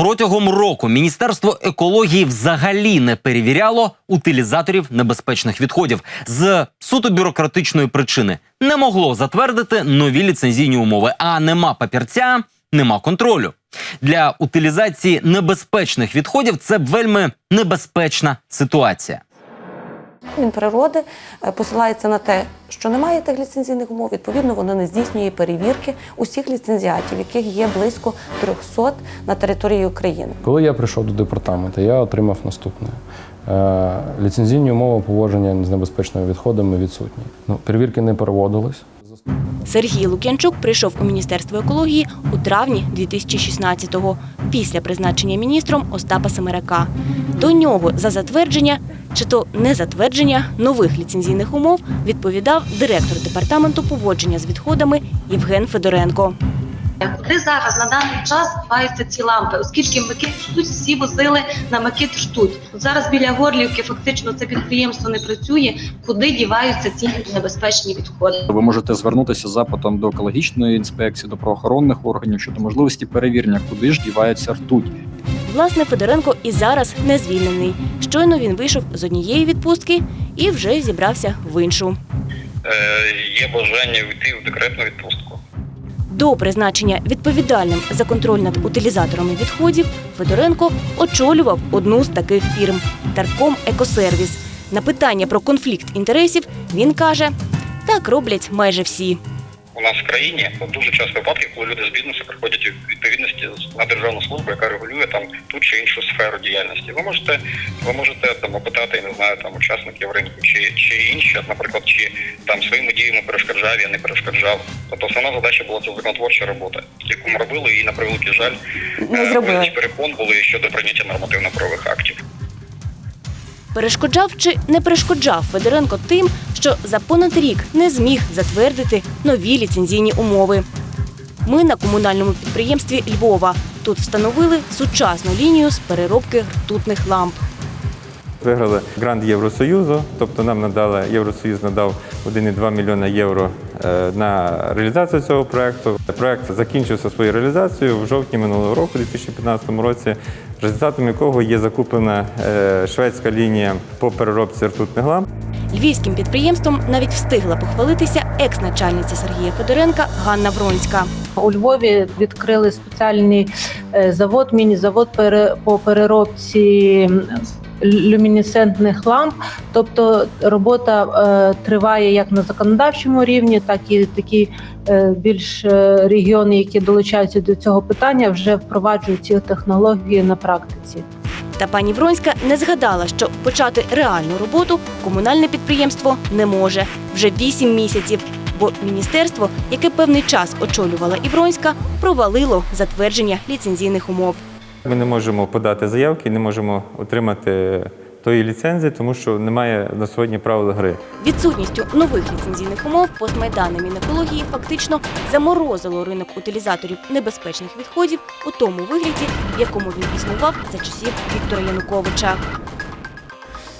Протягом року Міністерство екології взагалі не перевіряло утилізаторів небезпечних відходів з суто бюрократичної причини. Не могло затвердити нові ліцензійні умови. А нема папірця, нема контролю. Для утилізації небезпечних відходів це вельми небезпечна ситуація. Він природи е, посилається на те, що немає тих ліцензійних умов. Відповідно, воно не здійснює перевірки усіх ліцензіатів, яких є близько 300 на території України. Коли я прийшов до департаменту, я отримав наступне. Е, Ліцензійні умови поводження з небезпечними відходами відсутні. Ну, перевірки не проводились. Сергій Лук'янчук прийшов у Міністерство екології у травні 2016-го, після призначення міністром Остапа Семерака. До нього за затвердження чи то не затвердження нових ліцензійних умов відповідав директор департаменту поводження з відходами Євген Федоренко. Куди зараз на даний час ховаються ці лампи, оскільки Микит штуть всі возили на Микит штуть. Зараз біля Горлівки фактично це підприємство не працює. Куди діваються ці небезпечні відходи? Ви можете звернутися з запитом до екологічної інспекції, до правоохоронних органів щодо можливості перевірення, куди ж дівається ртуть. Власне, Федоренко і зараз не звільнений. Щойно він вийшов з однієї відпустки і вже зібрався в іншу. Е, є бажання йти в декретну відпустку. До призначення відповідальним за контроль над утилізаторами відходів Федоренко очолював одну з таких фірм Тарком Екосервіс. На питання про конфлікт інтересів він каже: так роблять майже всі. У нас в країні дуже часто випадки, коли люди з бізнесу приходять у відповідності на державну службу, яка регулює там ту чи іншу сферу діяльності. Ви можете ви можете там опитати, я не знаю, там учасників ринку чи, чи інші, наприклад, чи там своїми діями перешкоджав, я не перешкоджав. Тобто основна задача була це законотворча робота, яку ми робили, і на превеликий жаль, Не е, зробили. перепон були щодо прийняття нормативно-правових актів. Перешкоджав чи не перешкоджав Федоренко тим, що за понад рік не зміг затвердити нові ліцензійні умови. Ми на комунальному підприємстві Львова. Тут встановили сучасну лінію з переробки ртутних ламп. Виграли грант Євросоюзу, тобто нам надали Євросоюз надав 1,2 мільйона євро е, на реалізацію цього проекту. Проект закінчився свою реалізацію в жовтні минулого року, 2015 році, результатом якого є закуплена е, шведська лінія по переробці ртутних ламп. Львівським підприємством навіть встигла похвалитися екс-начальниця Сергія Федоренка Ганна Вронська. У Львові відкрили спеціальний е, завод, міні-завод по переробці люмінесцентних ламп. Тобто робота е, триває як на законодавчому рівні, так і такі е, більш е, регіони, які долучаються до цього питання, вже впроваджують ці технології на практиці. Та пані Вронська не згадала, що почати реальну роботу комунальне підприємство не може вже вісім місяців, бо міністерство, яке певний час очолювала і Вронська, провалило затвердження ліцензійних умов. Ми не можемо подати заявки, не можемо отримати тої ліцензії, тому що немає на сьогодні правил гри. Відсутністю нових ліцензійних умов постмайдани Мінекології фактично заморозило ринок утилізаторів небезпечних відходів у тому вигляді, в якому він існував за часів Віктора Януковича.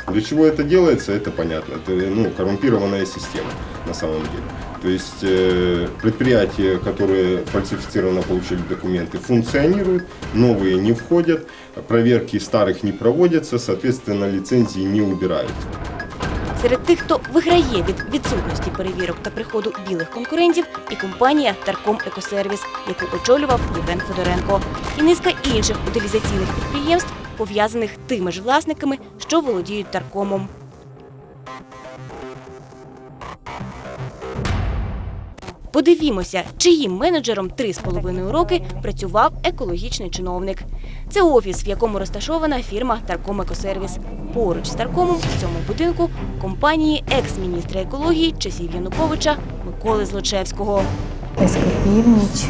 Для чего это делается, это понятно. Это ну, коррумпированная система на самом деле. То есть э, предприятия, которые фальсифицированно получили документы, функционируют, новые не входят, проверки старых не проводятся, соответственно, лицензии не убираются. Серед тих, хто виграє від відсутності перевірок та приходу білих конкурентів, і компанія Тарком Екосервіс, яку очолював Євген Федоренко, і низка інших утилізаційних підприємств, пов'язаних тими ж власниками, що володіють Таркомом. Подивімося, чиїм менеджером три з половиною роки працював екологічний чиновник. Це офіс, в якому розташована фірма Тарком Екосервіс. Поруч з Таркомом в цьому будинку компанії екс-міністра екології часів Януковича Миколи Злочевського. Північ,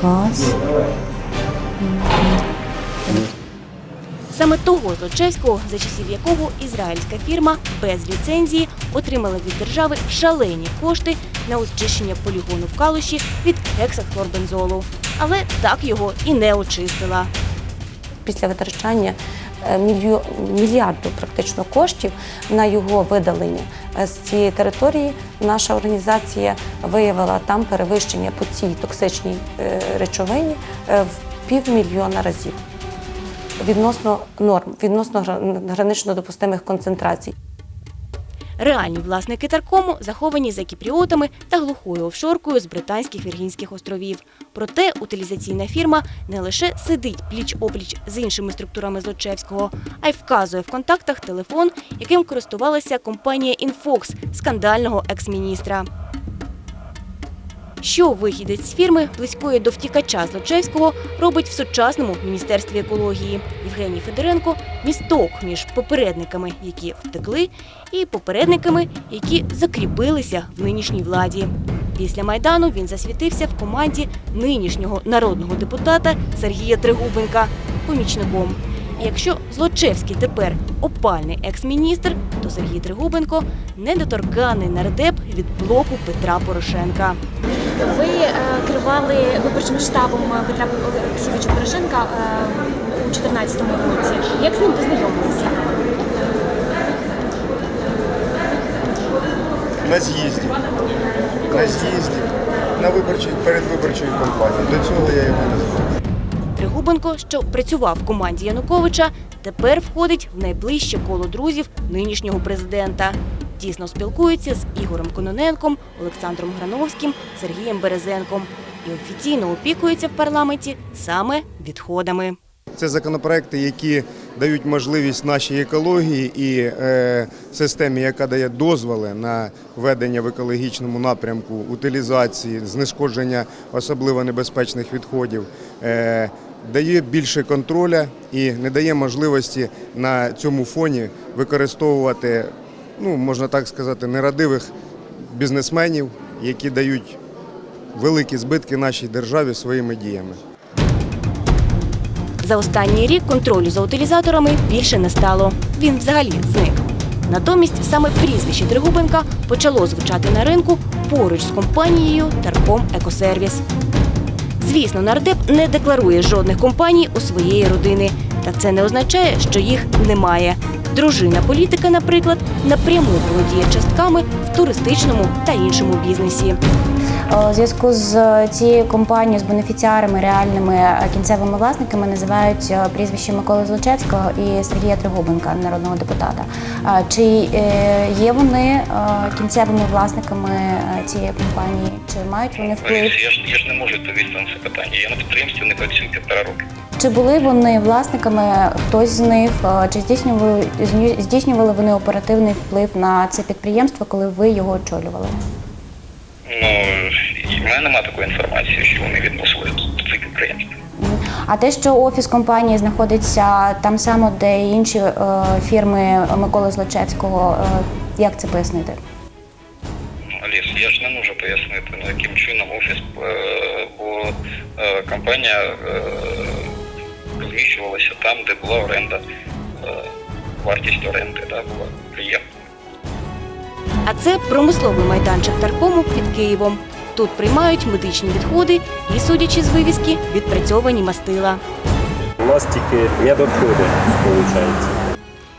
Кавказ. Саме того Злочевського, за часів якого ізраїльська фірма без ліцензії отримала від держави шалені кошти на очищення полігону в Калуші від гексахлорбензолу. Але так його і не очистила. Після витрачання е, мільярду практично коштів на його видалення е, з цієї території, наша організація виявила там перевищення по цій токсичній е, речовині в півмільйона разів. Відносно норм, відносно гранично допустимих концентрацій. Реальні власники Таркому заховані за кіпріотами та глухою офшоркою з британських Віргінських островів. Проте утилізаційна фірма не лише сидить пліч-опліч з іншими структурами Злочевського, а й вказує в контактах телефон, яким користувалася компанія Інфокс скандального екс-міністра. Що вихідець з фірми, близької до втікача Злочевського, робить в сучасному міністерстві екології. Євгеній Федоренко місток між попередниками, які втекли, і попередниками, які закріпилися в нинішній владі. Після майдану він засвітився в команді нинішнього народного депутата Сергія Тригубенка помічником. Якщо Злочевський тепер опальний екс-міністр, то Сергій Тригубенко недоторканий нардеп від блоку Петра Порошенка. Ви е, керували виборчим штабом Петра Олексійовича Порошенка е, у 2014 році. Як з ним познайомилися? На з'їзді. На з'їзді. На виборчій передвиборчій кампанії. До цього я його не знав. Тригубенко, що працював в команді Януковича, тепер входить в найближче коло друзів нинішнього президента. Тісно спілкується з Ігорем Кононенком, Олександром Грановським, Сергієм Березенком і офіційно опікується в парламенті саме відходами. Це законопроекти, які дають можливість нашій екології і е, системі, яка дає дозволи на ведення в екологічному напрямку утилізації, знешкодження особливо небезпечних відходів, е, дає більше контроля і не дає можливості на цьому фоні використовувати, ну можна так сказати, нерадивих бізнесменів, які дають великі збитки нашій державі своїми діями. За останній рік контролю за утилізаторами більше не стало. Він взагалі зник. Натомість саме прізвище Тригубенка почало звучати на ринку поруч з компанією Тарком Екосервіс. Звісно, нардеп не декларує жодних компаній у своєї родини. Та це не означає, що їх немає. Дружина політика, наприклад, напряму володіє частками в туристичному та іншому бізнесі. У зв'язку з цією компанією, з бенефіціарами, реальними е, кінцевими власниками називають е, прізвище Миколи Злочевського і Сергія Тригубенка, народного депутата. Чи е, є вони е, кінцевими власниками е, цієї компанії? Чи мають вони вплив? Я ж, я ж не можу відповісти на це питання. Я на підприємстві не працюю півтора роки. Чи були вони власниками? Хтось з них е, чи здійснювали здійснювали вони оперативний вплив на це підприємство, коли ви його очолювали? Ну, в мене немає такої інформації, що вони відносили до цих підприємств. А те, що офіс компанії знаходиться там само, де інші е, фірми Миколи Злочевського, е, як це пояснити? Аліс, я ж не можу пояснити, ну, яким чином офіс, е, бо е, компанія е, розміщувалася там, де була оренда, вартість оренди да, була приємна. А це промисловий майданчик Таркому під Києвом. Тут приймають медичні відходи і, судячи з вивіски, відпрацьовані мастила. У нас тільки медотходи, виходить.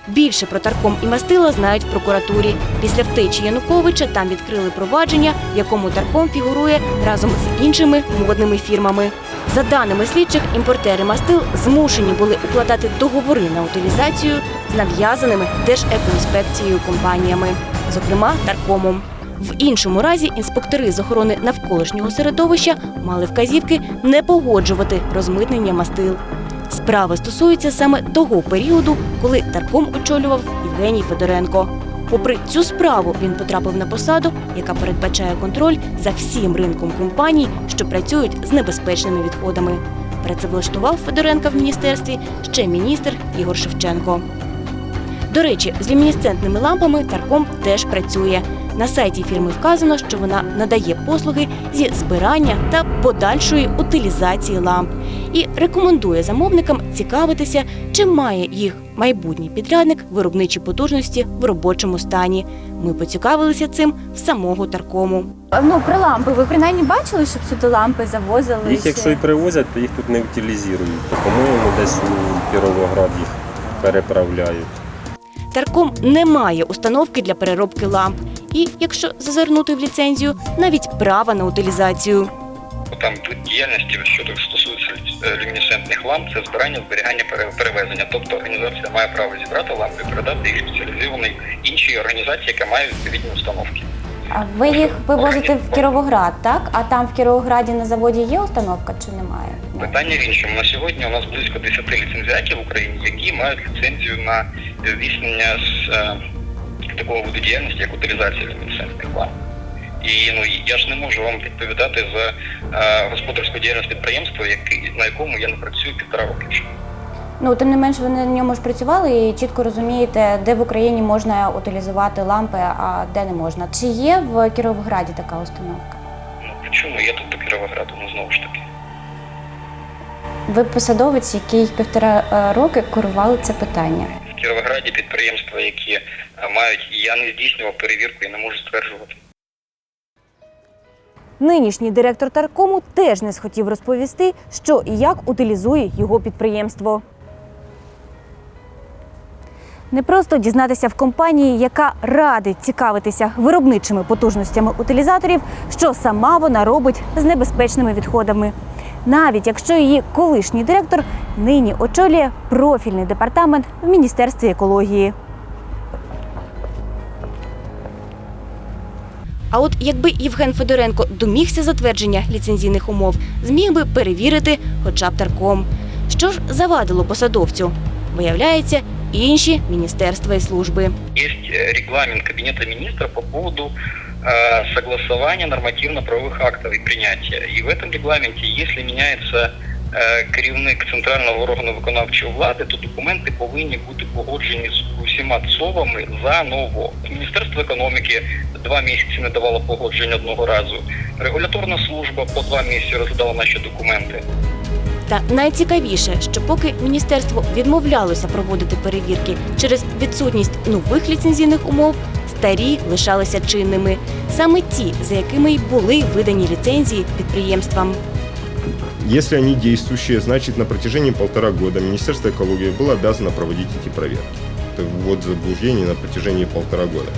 Більше про Тарком і мастила знають в прокуратурі. Після втечі Януковича там відкрили провадження, в якому Тарком фігурує разом з іншими модними фірмами. За даними слідчих, імпортери мастил змушені були укладати договори на утилізацію з нав'язаними Держекоінспекцією компаніями, зокрема Таркомом. В іншому разі інспектори з охорони навколишнього середовища мали вказівки не погоджувати розмитнення мастил. Справа стосується саме того періоду, коли Тарком очолював Євгеній Федоренко. Попри цю справу, він потрапив на посаду, яка передбачає контроль за всім ринком компаній, що працюють з небезпечними відходами. Працевлаштував Федоренка в міністерстві ще міністр Ігор Шевченко. До речі, з люмінесцентними лампами Тарком теж працює. На сайті фірми вказано, що вона надає послуги зі збирання та подальшої утилізації ламп і рекомендує замовникам цікавитися, чи має їх майбутній підрядник виробничі потужності в робочому стані. Ми поцікавилися цим в самого Таркому. Ну, про лампи. Ви принаймні бачили, щоб сюди лампи завозили? Їх, якщо і привозять, то їх тут не утилізують. По-моєму, десь у Кіровоград їх переправляють. Тарком не має установки для переробки ламп. І, якщо зазирнути в ліцензію, навіть права на утилізацію. Там діяльності, що так стосується е, люмінесцентних ламп це збирання, зберігання, пере- перевезення. Тобто організація має право зібрати лампи і передати їх спеціалізованій іншій організації, яка має відповідні установки. А ви їх вивозите в Кіровоград, так? А там в Кіровограді на заводі є установка чи немає? Питання в іншому. На сьогодні у нас близько 10 ліцензіатів в Україні, які мають ліцензію на здійснення з е, такого виду діяльності, як утилізація люмінесцентних ламп. І ну я ж не можу вам відповідати за е, господарську діяльність підприємства, який на якому я не працюю півтора роки. Ну, тим не менш, ви на ньому ж працювали і чітко розумієте, де в Україні можна утилізувати лампи, а де не можна. Чи є в Кіровограді така установка? Ну чому я тут до Кіровограду? Ну знову ж таки. Ви посадовець, який півтора е, роки курували це питання. В Кіровограді підприємства, які е, мають, я не здійснював перевірку і не можу стверджувати. Нинішній директор Таркому теж не схотів розповісти, що і як утилізує його підприємство. Не просто дізнатися в компанії, яка радить цікавитися виробничими потужностями утилізаторів, що сама вона робить з небезпечними відходами. Навіть якщо її колишній директор нині очолює профільний департамент в Міністерстві екології. А от якби Євген Федоренко домігся затвердження ліцензійних умов, зміг би перевірити хоча б тарком. Що ж завадило посадовцю? Виявляється, інші міністерства і служби. Есть э, регламент Кабинета министров по поводу согласования нормативно-правовых актов и принятия. И в этом регламенте, если меняется е, керівник центрального органу виконавчої влади, то документи повинні бути погоджені з усіма ЦОВами заново. Міністерство економіки два місяці не давало погодження одного разу. Регуляторна служба по два місяці розглядала наші документи. Та найцікавіше, що поки міністерство відмовлялося проводити перевірки через відсутність нових ліцензійних умов, старі лишалися чинними. Саме ті, за якими й були видані ліцензії підприємствам. Если они действующие, значит на протяжении полтора года Министерство экологии было обязано проводить эти проверки. Это ввод заблуждений на протяжении полтора года.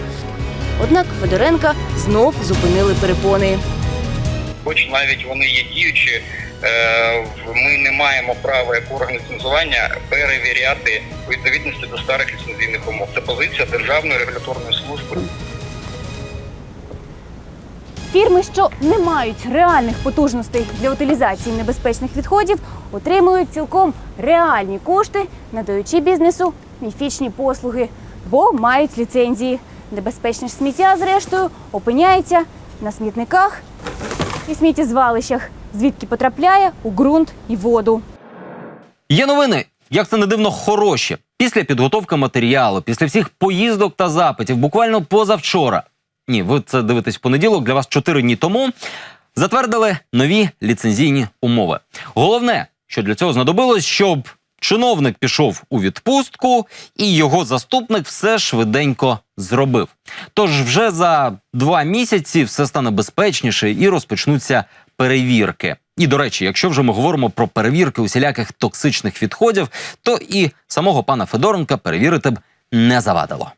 Однак Федоренка знов зупинили перепони. Хоч навіть вони є діючі, е, в- ми не маємо права як орган ліцензування перевіряти у відповідності до старих ліцензійних умов. Це позиція Державної регуляторної служби. Фірми, що не мають реальних потужностей для утилізації небезпечних відходів, отримують цілком реальні кошти, надаючи бізнесу міфічні послуги, бо мають ліцензії. Небезпечне ж сміття, зрештою, опиняється на смітниках і сміттєзвалищах, звідки потрапляє у ґрунт і воду. Є новини, як це не дивно, хороші. Після підготовки матеріалу, після всіх поїздок та запитів, буквально позавчора. Ні, ви це дивитесь в понеділок. Для вас чотири дні тому затвердили нові ліцензійні умови. Головне, що для цього знадобилось, щоб чиновник пішов у відпустку, і його заступник все швиденько зробив. Тож вже за два місяці все стане безпечніше і розпочнуться перевірки. І до речі, якщо вже ми говоримо про перевірки усіляких токсичних відходів, то і самого пана Федоренка перевірити б не завадило.